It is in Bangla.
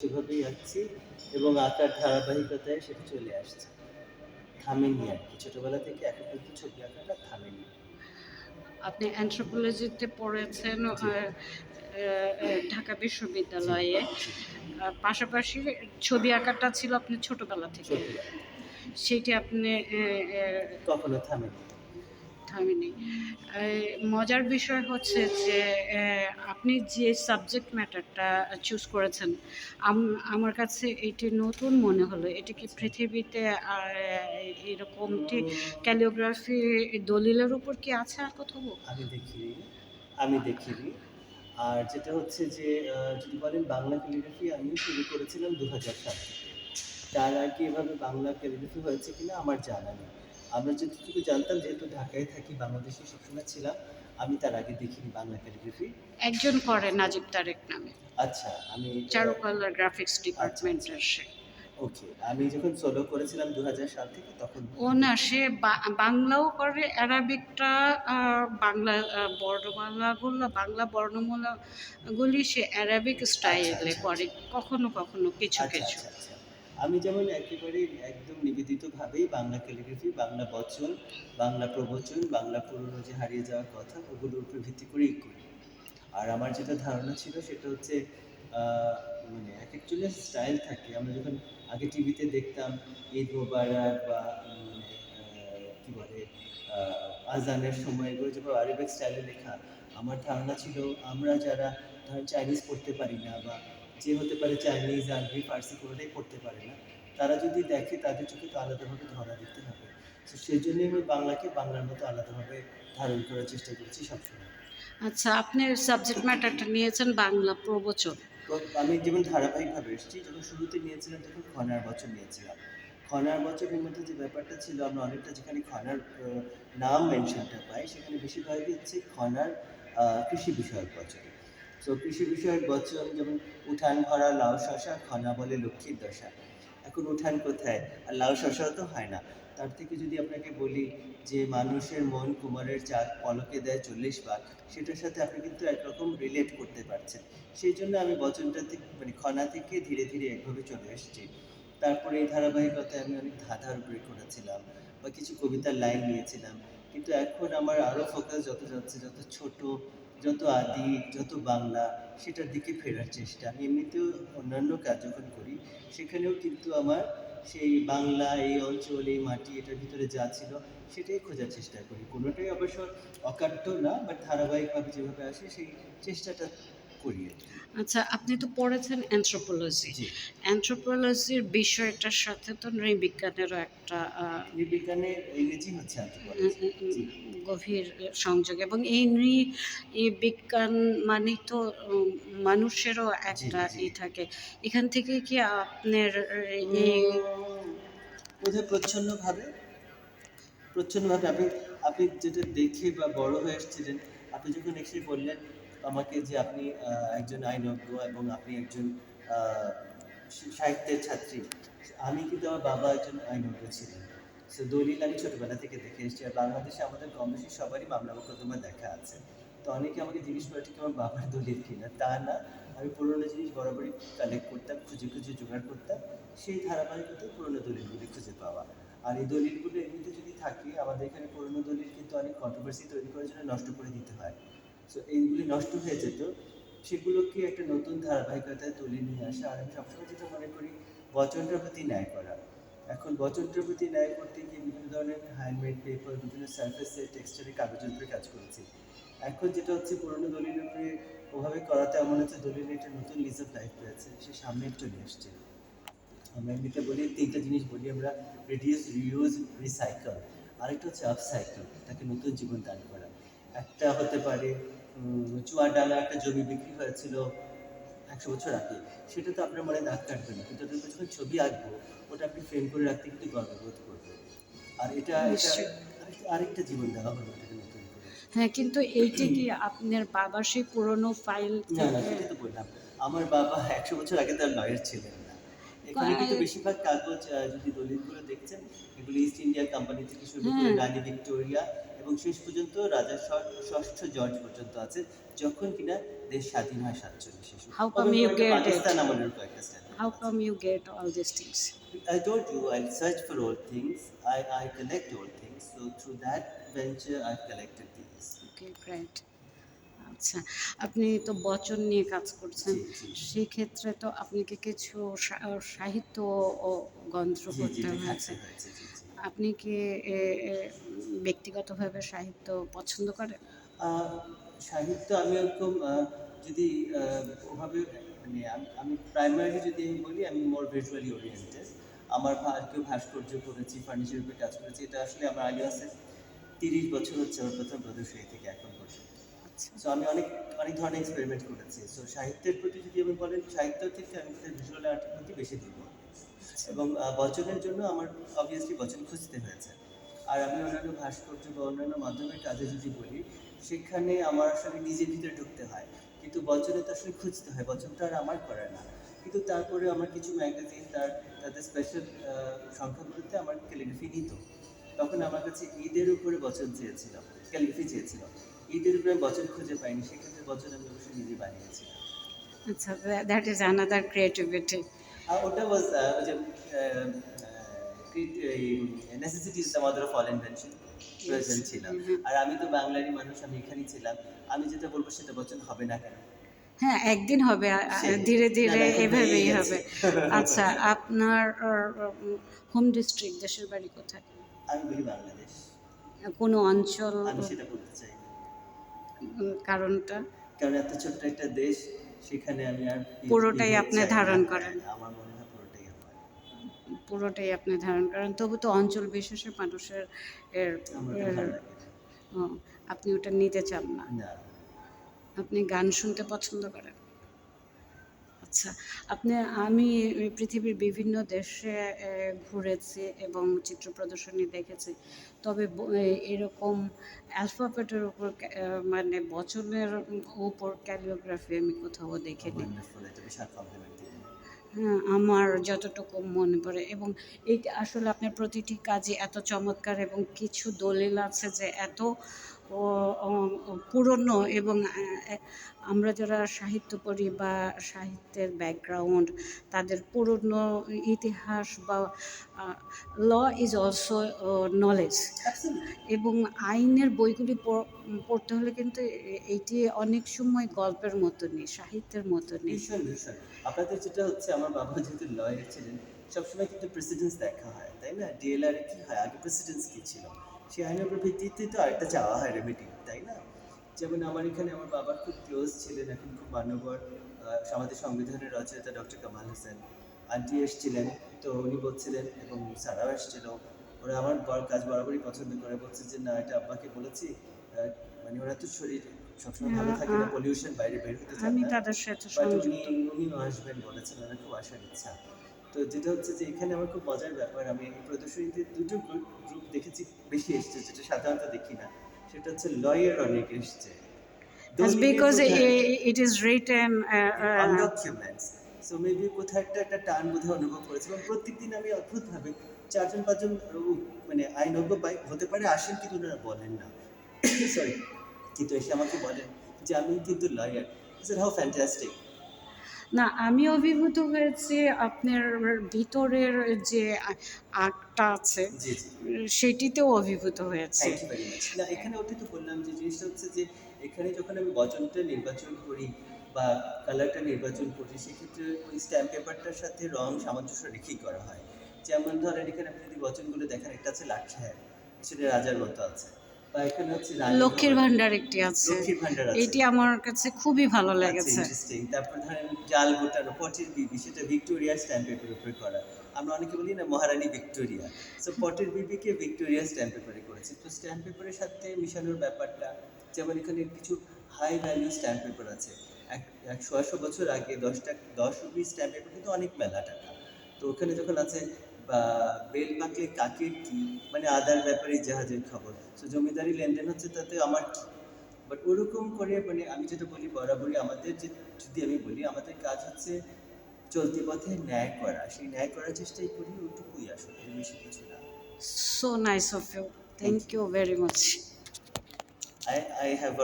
সেভাবেই আঁকছি এবং আঁকার ধারাবাহিকতায় সেটা চলে আসছে। থামেনি আর কি। ছোটবেলা থেকে এখন পর্যন্ত ছবি আঁকাটা থামেনি। আপনি অ্যানথ্রোপোলজিতে পড়েছেন ঢাকা বিশ্ববিদ্যালয়ে। পাশাপাশি ছবি আঁকাটা ছিল আপনি ছোটবেলা থেকে। সেটি আপনি কখনো থামেনি। থামেনি মজার বিষয় হচ্ছে যে আপনি যে সাবজেক্ট ম্যাটারটা চুজ করেছেন আমার কাছে এটি নতুন মনে হলো। এটি কি পৃথিবীতে আর এরকমটি ক্যালিওগ্রাফি দলিলের উপর কি আছে আর কোথাও? আমি দেখিনি আমি দেখিনি। আর যেটা হচ্ছে যে যদি বলেন বাংলা ক্যালিগ্রাফি আমি শুরু করেছিলাম দু হাজার সাল থেকে। তার আগে এভাবে বাংলা ক্যালিগ্রাফি হয়েছে কিনা, আমার জানা নেই। আমরা যতটুকু জানতাম যেহেতু ঢাকায় থাকি বাংলাদেশে সবসময় ছিলাম আমি তার আগে দেখিনি বাংলা ক্যালিগ্রাফি একজন করে নাজিব তারেক নামে। আচ্ছা আমি চারুকলা গ্রাফিক্স ডিপার্টমেন্টের সে। ওকে আমি যখন সোলো করেছিলাম দু হাজার সাল থেকে তখন ও না সে বাংলাও করে অ্যারাবিকটা বাংলা বর্ণমালাগুলো বাংলা বর্ণমালাগুলি সে অ্যারাবিক স্টাইলে আচ্ছা, করে কখনো কখনো কিছু আচ্ছা কিছু। আচ্ছা আচ্ছা। আমি যেমন একেবারে একদম নিবেদিতভাবেই বাংলা ক্যালিগ্রাফি বাংলা বচন, বাংলা প্রবচন, বাংলা পুরনো যে হারিয়ে যাওয়ার কথা, ওগুলোর উপর ভিত্তি করেই করি। আর আমার যেটা ধারণা ছিল সেটা হচ্ছে মানে এক একজনের স্টাইল থাকে। আমরা যখন আগে টিভিতে দেখতাম, ঈদ মোবারক বা মানে কি বলে আজানের সময় এগুলো যেভাবে আরবিক স্টাইলে লেখা, আমার ধারণা ছিল আমরা যারা ধরেন চাইনিজ পড়তে পারি না বা যে হতে পারে চাইনিজ আরবি ফার্সি কোনোটাই পড়তে পারে না। তারা যদি দেখে তাদের চোখে তো আলাদাভাবে ধরা দিতে হবে। তো সেই জন্যই আমি বাংলাকে বাংলার মতো আলাদাভাবে ধারণ করার চেষ্টা করেছি সবসময়। আচ্ছা আপনি সাবজেক্ট ম্যাটারটা নিয়েছেন বাংলা প্রবচন। আমি যেমন ধারাবাহিকভাবে এসেছি যখন শুরুতে নিয়েছিলাম তখন খনার বছর নিয়েছিলাম। খনার বছরের মধ্যে যে ব্যাপারটা ছিল আমরা অনেকটা যেখানে খনার নাম মেনশনটা পাই সেখানে বেশিরভাগই হচ্ছে খনার কৃষি বিষয়ক বছর তো কৃষি বিষয়ক বচন যেমন, উঠান ভরা লাউ শশা, খনা বলে লক্ষ্মীর দশা। এখন উঠান কোথায়? আর লাউ শশাও তো হয় না। তার থেকে যদি আপনাকে বলি যে মানুষের মন কুমারের চাঁদ পলকে দেয় চল্লিশ বার সেটার সাথে আপনি কিন্তু একরকম রিলেট করতে পারছেন। সেই জন্য আমি বচনটা থেকে মানে খনা থেকে ধীরে ধীরে একভাবে চলে এসেছি। তারপরে এই ধারাবাহিকতায় আমি অনেক ধাঁধার উপরে করেছিলাম বা কিছু কবিতার লাইন নিয়েছিলাম। কিন্তু এখন আমার আরও ফোকাস যত যাচ্ছে, যত ছোট যত আদি, যত বাংলা, সেটার দিকে ফেরার চেষ্টা। আমি এমনিতেও অন্যান্য কাজ যখন করি, সেখানেও কিন্তু আমার সেই বাংলা, এই অঞ্চল, এই মাটি, এটার ভিতরে যা ছিল, সেটাই খোঁজার চেষ্টা করি। কোনোটাই অবশ্য অকাট্য না বাট ধারাবাহিকভাবে যেভাবে আসে, সেই চেষ্টাটা করি আচ্ছা আপনি তো পড়েছেন অ্যানথ্রোপোলজি অ্যানথ্রোপোলজির বিষয়টার সাথে তো নৃবিজ্ঞানেরও একটা বিজ্ঞানে ইংরেজি হচ্ছে। গভীর সংযোগ এবং এই নৃ বিজ্ঞান মানে তো মানুষেরও একটা ই থাকে। এখান থেকে কি আপনার এই বোধহয় প্রচ্ছন্নভাবে প্রচ্ছন্নভাবে আপনি আপনি যেটা দেখে বা বড় হয়ে এসেছিলেন আপনি যখন এসে বললেন আমাকে যে আপনি একজন আইনজ্ঞ এবং আপনি একজন সাহিত্যের ছাত্রী, আমি কিন্তু আমার বাবা একজন আইনজ্ঞ ছিলেন। সো দলিল আমি ছোটবেলা থেকে দেখে এসেছি আর বাংলাদেশে আমাদের কম বেশি সবারই মামলা মোকদ্দমা দেখা আছে। তো অনেকে আমাকে জিজ্ঞেস করে ঠিক আমার বাবার দলিল কিনা? তা না, আমি পুরোনো জিনিস বরাবরই কালেক্ট করতাম, খুঁজে খুঁজে জোগাড় করতাম। সেই ধারাবাহিকতায় পুরোনো দলিলগুলি খুঁজে পাওয়া। আর এই দলিলগুলো এমনিতে যদি থাকে, আমাদের এখানে পুরোনো দলিল কিন্তু অনেক কন্ট্রোভার্সি তৈরি করার জন্য নষ্ট করে দিতে হয়। সো এইগুলি নষ্ট হয়ে যেত। সেগুলোকে একটা নতুন ধারাবাহিকতায় তুলে নিয়ে আসা আর আমি সবসময় যেটা মনে করি বচনটার প্রতি ন্যায় করা। এখন বচনটার প্রতি ন্যায় করতে গিয়ে বিভিন্ন ধরনের হ্যান্ডমেড পেপার বিভিন্ন সার্ফেসে টেক্সচারে কাগজের উপরে কাজ করেছি। এখন যেটা হচ্ছে, পুরোনো দলিলের উপরে ওভাবে করাতে আমার হচ্ছে দলিলের একটা নতুন লিজ অফ লাইফ পেয়েছে সে সামনে চলে আসছে। আমরা এমনিতে বলি, তিনটা জিনিস বলি আমরা রিডিউস রিউজ রিসাইকেল আরেকটা হচ্ছে আপসাইকেল তাকে নতুন জীবন দান করা। একটা হতে পারে চুয়াডাঙ্গা একটা জমি বিক্রি হয়েছিল একশো বছর আগে সেটা তো আপনার মনে দাগ কাটবে না কিন্তু যখন ছবি আঁকবো ওটা আপনি ফ্রেম করে রাখতে কিন্তু গর্ববোধ করবে আর এটা আরেকটা- জীবন দেওয়া হলো এটাকে নতুন করে। হ্যাঁ কিন্তু এইটা কি আপনার বাবার সেই পুরনো ফাইল না না সেটা তো বললাম আমার বাবা একশো বছর আগে তার লয়ার ছিলেন না। এখানে কিন্তু বেশিরভাগ কাগজ যদি দলিলগুলো দেখছেন এগুলো ইস্ট ইন্ডিয়া কোম্পানি থেকে শুরু করে হ্যাঁ। রানী ভিক্টোরিয়া এবং শেষ পর্যন্ত রাজা ষষ্ঠ জর্জ পর্যন্ত আছে যখন কিনা দেশ স্বাধীন হয় সাতচল্লিশে come you get it? Pakistan আমলের কয়েকটা how come you get all these things I told you I search for old things. I, I collect old things. So through that venture, I've collected these. Okay great আচ্ছা আপনি তো বচন নিয়ে কাজ করছেন। সেই ক্ষেত্রে তো আপনাকে কিছু সা- সাহিত্য ও জি করতে হয়েছে আপনি কি ব্যক্তিগতভাবে সাহিত্য পছন্দ করেন? সাহিত্য আমি ওরকম যদি ওভাবে মানে আমি- প্রাইমারি যদি আমি বলি আমি মোর ভিজুয়ালি ওরিয়েন্টেড আমার কেউ ভাস্কর্য করেছি ফার্নিচার উপরে কাজ করেছি এটা আসলে আমার আলিয়াসের তিরিশ বছর হচ্ছে আমার প্রথম প্রদর্শনী থেকে এখন পর্যন্ত। আচ্ছা। সো আমি অনেক অনেক ধরনের এক্সপেরিমেন্ট করেছি। সো সাহিত্যের প্রতি যদি আমি বলেন সাহিত্য থেকে আমি ভিজুয়াল আর্টের প্রতি বেশি দিব? এবং বচনের জন্য আমার অবভিয়াসলি বচন খুঁজতে হয়েছে। আর আমি অন্যান্য ভাস্কর্য বা অন্যান্য মাধ্যমের কাজে যদি বলি, সেখানে আমার আসলে নিজের ভিতরে ঢুকতে হয়। কিন্তু বচনে তো আসলে খুঁজতে হয় বচনটা আর আমার করে না। কিন্তু তারপরে আমার কিছু ম্যাগাজিন তার, তাদের স্পেশাল সংখ্যাগুলোতে আমার ক্যালিগ্রাফি নিত তখন আমার কাছে ঈদের উপরে বচন চেয়েছিল ক্যালিগ্রাফি চেয়েছিল। ঈদের উপরে বচন খুঁজে পাইনি, সেক্ষেত্রে বচন আমি অবশ্যই নিজে বানিয়েছিলাম। আচ্ছা দ্যাট ইজ আনাদার ক্রিয়েটিভিটি ওটা ওয়াজ যে necessity is the mother of all invention ছিলাম। আর আমি তো বাংলারই মানুষ আমি এখানেই ছিলাম। আমি যেটা বলব সেটা বচন হবে না কেন? হ্যাঁ একদিন হবে। ধীরে ধীরে এভাবেই হবে। আচ্ছা আপনার হোম ডিস্ট্রিক্ট দেশের বাড়ি কোথায়? আমি বলি বাংলাদেশ। কোনো অঞ্চল? আমি সেটা বলতে চাই না। কারণটা? কারণ এত ছোট্ট একটা দেশ সেখানে আমি আর পুরোটাই আপনি ধারণ করেন। হ্যাঁ, আমার মনে হয় পুরোটাই আমার পুরোটাই আপনি ধারণ করেন। তবু তো অঞ্চল বিশেষে মানুষের এর আপনি ওটা নিতে চান না। আপনি গান শুনতে পছন্দ করেন? আচ্ছা আপনি আমি পৃথিবীর বিভিন্ন দেশে ঘুরেছি এবং চিত্র প্রদর্শনী দেখেছি। তবে এরকম অ্যালফাবেটের উপর মানে বচনের উপর ক্যালিওগ্রাফি আমি কোথাও দেখিনি। হ্যাঁ আমার যতটুকু মনে পড়ে এবং এই আসলে আপনার প্রতিটি কাজে এত চমৎকার এবং কিছু দলিল আছে যে এত পুরনো এবং আমরা যারা সাহিত্য পড়ি বা সাহিত্যের ব্যাকগ্রাউন্ড তাদের পুরনো ইতিহাস বা ল ইজ অলসো নলেজ এবং আইনের বইগুলি পড়তে হলে কিন্তু এ- এইটি অনেক সময় গল্পের মতনই সাহিত্যের মতনই। আপনাদের যেটা হচ্ছে আমার বাবা যেহেতু লয়ার ছিলেন সবসময় কিন্তু প্রেসিডেন্স দেখা হয় তাই না? ডিএলআর কি হয়? আগে প্রেসিডেন্স কি ছিল? সেই আইনের উপর ভিত্তিতে তো আরেকটা চাওয়া হয় রেমেডি তাই না? যেমন আমার এখানে আমার বাবা খুব ক্লোজ ছিলেন এখন খুব মান্যবর আমাদের সংবিধানের রচয়িতা ডক্টর কামাল হোসেন। আন্টি এসছিলেন তো উনি বলছিলেন এবং সারাও এসছিল। ওরা আমার বড় কাজ বরাবরই পছন্দ করে বলছে যে না এটা আব্বাকে বলেছি মানে ওরা তো শরীর সবসময় ভালো থাকে না পলিউশন বাইরে বের হতে চায় আমি তাদের সাথে উনি সংযুক্ত উনিও আসবেন বলেছেন ওনার খুব আসার ইচ্ছা। তো যেটা হচ্ছে যে এখানে আমার খুব মজার ব্যাপার আমি এই প্রদর্শনীতে দুটো গ্রুপ দেখেছি। বেশি এসছে যেটা সাধারণত দেখি না। সেটা হচ্ছে লয়ার অনেক এসছে। That's because i- it is written uh, uh, documents so maybe কোথাও একটা একটা টান বোধহয় অনুভব করেছি। এবং প্রত্যেকদিন আমি অদ্ভুতভাবে চারজন পাঁচজন মানে আইনজ্ঞ হতে পারে আসেন কিন্তু ওনারা বলেন না। সরি কিন্তু এসে আমাকে বলেন যে আমি কিন্তু লয়ার। স্যার হাউ ফ্যান্টাস্টিক না আমি অভিভূত হয়েছি আপনার ভিতরের যে আর্টটা আছে সেটিতেও অভিভূত হয়েছে। না এখানে ওটাই তো বললাম যে জিনিসটা হচ্ছে যে এখানে যখন আমি বচনটা নির্বাচন করি বা কালারটা নির্বাচন করি সেক্ষেত্রে ওই স্ট্যাম্প পেপারটার সাথে রং সামঞ্জস্য রেখেই করা হয়। যেমন ধরেন এখানে আপনি যদি বচনগুলো দেখেন একটা আছে লাক্ষায় সেটা রাজার মতো আছে। এখানে হচ্ছে লক্ষ্মীর ভান্ডার একটি আছে। লক্ষ্মীর ভান্ডার আছে। এটি আমার কাছে খুবই ভালো লেগেছে। ইন্টারেস্টিং তারপর ধরেন জাল গোটানো পটের বিবি সেটা ভিক্টোরিয়া স্ট্যাম্প পেপারের উপরে করা। আমরা অনেকে বলি না মহারানী ভিক্টোরিয়া। সো পটের বিবিকে ভিক্টোরিয়া স্ট্যাম্প পেপারে করেছে। তো স্ট্যাম্প পেপারের সাথে মিশানোর ব্যাপারটা যেমন এখানে কিছু হাই ভ্যালু স্ট্যাম্প পেপার আছে। এক এক ছয়শো বছর আগে দশটা দশ রুপি স্ট্যাম্প পেপার কিন্তু অনেক মেলা টাকা। তো ওখানে যখন আছে বেল পাকলে কাকের কি মানে আদার ব্যাপারে জাহাজের খবর? তো জমিদারি লেনদেন হচ্ছে তাতে আমার কি? বাট ওরকম করে মানে আমি যেটা বলি বরাবরই আমাদের যে যদি আমি বলি আমাদের কাজ হচ্ছে চলতি পথে ন্যায় করা। সেই ন্যায় করার চেষ্টাই করি ওটুকুই আসলে বেশি কিছু না। So nice of you thank you very much I I have